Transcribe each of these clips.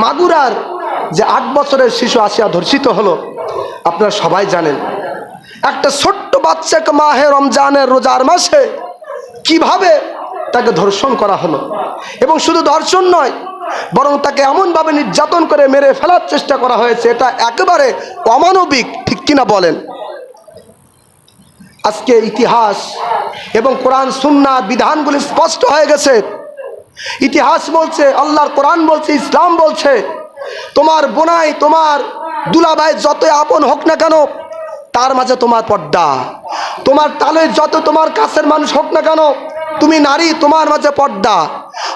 মাগুরার যে আট বছরের শিশু আসিয়া ধর্ষিত হলো, আপনারা সবাই জানেন, একটা ছোট্ট বাচ্চাকে মাহে রমজানের রোজার মাসে কীভাবে তাকে ধর্ষণ করা হলো। এবং শুধু ধর্ষণ নয়, বরং তাকে এমনভাবে নির্যাতন করে মেরে ফেলার চেষ্টা করা হয়েছে, এটা একেবারে অমানবিক, ঠিক কিনা বলেন? আজকে ইতিহাস এবং কোরআন সুন্নার বিধানগুলি স্পষ্ট হয়ে গেছে। ইতিহাস বলছে, আল্লাহর কোরআন বলছে, ইসলাম বলছে, তোমার বোনাই, তোমার দুলাভাই যতই আপন হোক না কেন, তার মাঝে তোমার পর্দা। তোমার তালে যত তোমার কাছের মানুষ হোক না কেন, তুমি নারী, তোমার মাঝে পর্দা।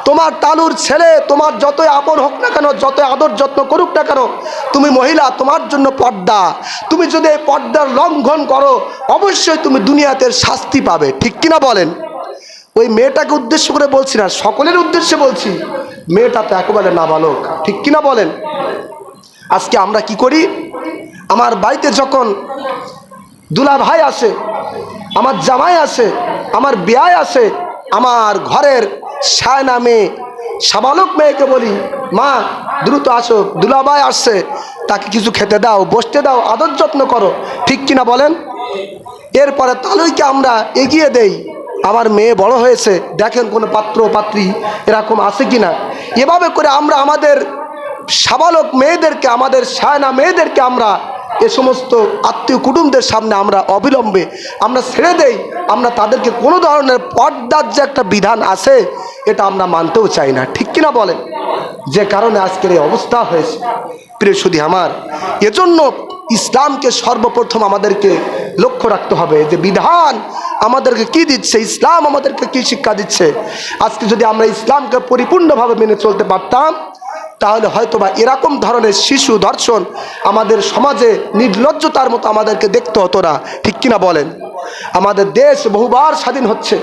তোমার তালুর ছেলে, তোমার যতই আপন হোক না কেন, যতই আদর যত্ন করুক না কেন, তুমি মহিলা, তোমার জন্য পর্দা। তুমি যদি এই পর্দার লঙ্ঘন করো, অবশ্যই তুমি দুনিয়াতে শাস্তি পাবে, ঠিক কিনা বলেন? ওই মেয়েটাকে উদ্দেশ্য করে বলছি না, সকলের উদ্দেশ্যে বলছি, মেয়েটা তো একেবারে নাবালক। ঠিক কিনা বলেন? আজকে আমরা কি করি? আমার বাড়িতে যখন দুলা ভাই আসে, আমার জামাই আসে, আমার বিয়ায় আসে, আমার ঘরের সায়না মেয়ে, সাবালক মেয়েকে বলি, মা, দ্রুত আসো দুলাভাই আসছে, তাকে কিছু খেতে দাও, বসতে দাও, আদর যত্ন করো। ঠিক কিনা বলেন? এরপরে তালুইকে আমরা এগিয়ে দেই। আমার মেয়ে বড় হয়েছে, দেখেন কোনো পাত্র পাত্রী এরকম আছে কি না এভাবে করে আমরা আমাদের সাবালক মেয়েদেরকে, আমাদের সায়না মেয়েদেরকে আমরা এ সমস্ত আত্মীয় কুটুমদের সামনে আমরা অবিলম্বে, আমরা ছেড়ে দেই, আমরা তাদেরকে কোনো ধরনের পর্দার যে একটা বিধান আছে, এটা আমরা মানতেও চাই না। ঠিক কিনা বলেন? যে কারণে আজকের এই অবস্থা হয়েছে। প্রিয় সুধী আমার, এজন্য ইসলামকে সর্বপ্রথম আমাদেরকে লক্ষ্য রাখতে হবে যে বিধান আমাদেরকে কি দিচ্ছে, ইসলাম আমাদেরকে কি শিক্ষা দিচ্ছে। আজকে যদি আমরা ইসলামকে পরিপূর্ণভাবে মেনে চলতে পারতাম তাহলে হয়তো বা এরকম ধরনের শিশু ধর্ষণ আমাদের সমাজে নির্লজ্জতার মতো আমাদেরকে দেখতে হতো না। ঠিক কিনা বলেন? আমাদের দেশ বহুবার স্বাধীন হচ্ছে,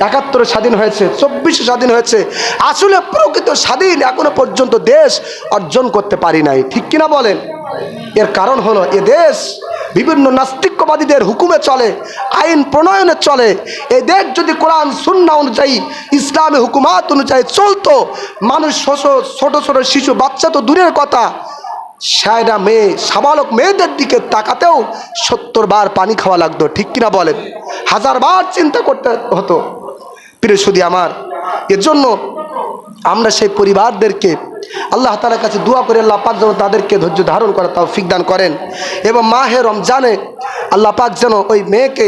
একাত্তরে স্বাধীন হয়েছে, চব্বিশে স্বাধীন হয়েছে। আসলে প্রকৃত স্বাধীন এখনও পর্যন্ত দেশ অর্জন করতে পারি নাই। ঠিক কিনা বলেন? এর কারণ হলো এ দেশ বিভিন্ন নাস্তিক্যবাদীদের হুকুমে চলে, আইন প্রণয়নে চলে। এই দেশ যদি কোরআন, সুন্না অনুযায়ী, ইসলামী হুকুমাত অনুযায়ী চলতো, মানুষ ছোট ছোট শিশু, বাচ্চা তো দূরের কথা। সায়রা মেয়ে, সাবালক মেয়েদের দিকে তাকাতেও সত্তর বার পানি খাওয়া লাগতো, ঠিক কিনা বলেন? হাজার বার চিন্তা করতে হতো। প্রিয় সুদী আমার এর জন্য আমরা সেই পরিবারদেরকে আল্লাহ তালার কাছে দোয়া করে আল্লাহ পাক যেন তাদেরকে ধৈর্য ধারণ করে তাও ফিকদান করেন এবং মাহে রমজানে আল্লাহ পাক যেন ওই মেয়েকে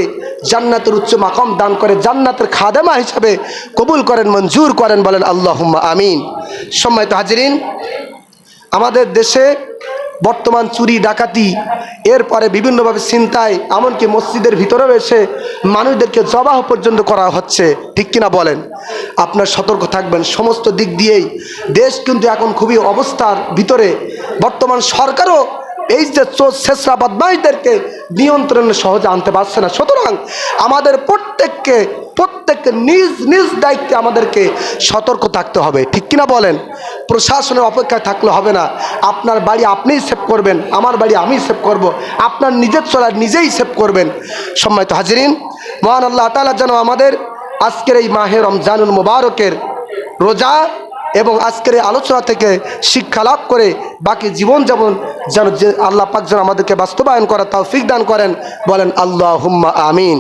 জান্নাতের উচ্চ মাকম দান করে জান্নাতের খাদেমা হিসাবে কবুল করেন, মঞ্জুর করেন বলেন আল্লাহ আমিন। সম্মানিত হাজিরিন, আমাদের দেশে বর্তমান চুরি, ডাকাতি, এরপরে বিভিন্নভাবে চিন্তায় এমনকি মসজিদের ভিতরে এসে মানুষদেরকে জবাহ পর্যন্ত করা হচ্ছে। ঠিক কিনা বলেন? আপনার সতর্ক থাকবেন। সমস্ত দিক দিয়েই দেশ কিন্তু এখন খুবই অবস্থার ভিতরে। বর্তমান সরকারও এই যে চোর শেষরা বদমাইশদেরকে নিয়ন্ত্রণে সহজে আনতে পারছে না। সুতরাং আমাদের প্রত্যেককে প্রত্যেককে নিজ নিজ দায়িত্বে আমাদেরকে সতর্ক থাকতে হবে। ঠিক কিনা বলেন? প্রশাসনের অপেক্ষায় থাকলে হবে না। আপনার বাড়ি আপনিই সেভ করবেন, আমার বাড়ি আমি সেভ করব। আপনার নিজের চলা নিজেই সেভ করবেন। সম্মানিত হাজিরিন, মহান আল্লাহ তালা যেন আমাদের আজকের এই মাহে রমজানুল মুবারকের রোজা এবং আজকের এই আলোচনা থেকে শিক্ষা লাভ করে বাকি জীবন যেমন যেন আল্লাহ পাক যেন আমাদেরকে বাস্তবায়ন করার তাও দান করেন, বলেন আল্লাহ হুম্মা আমিন।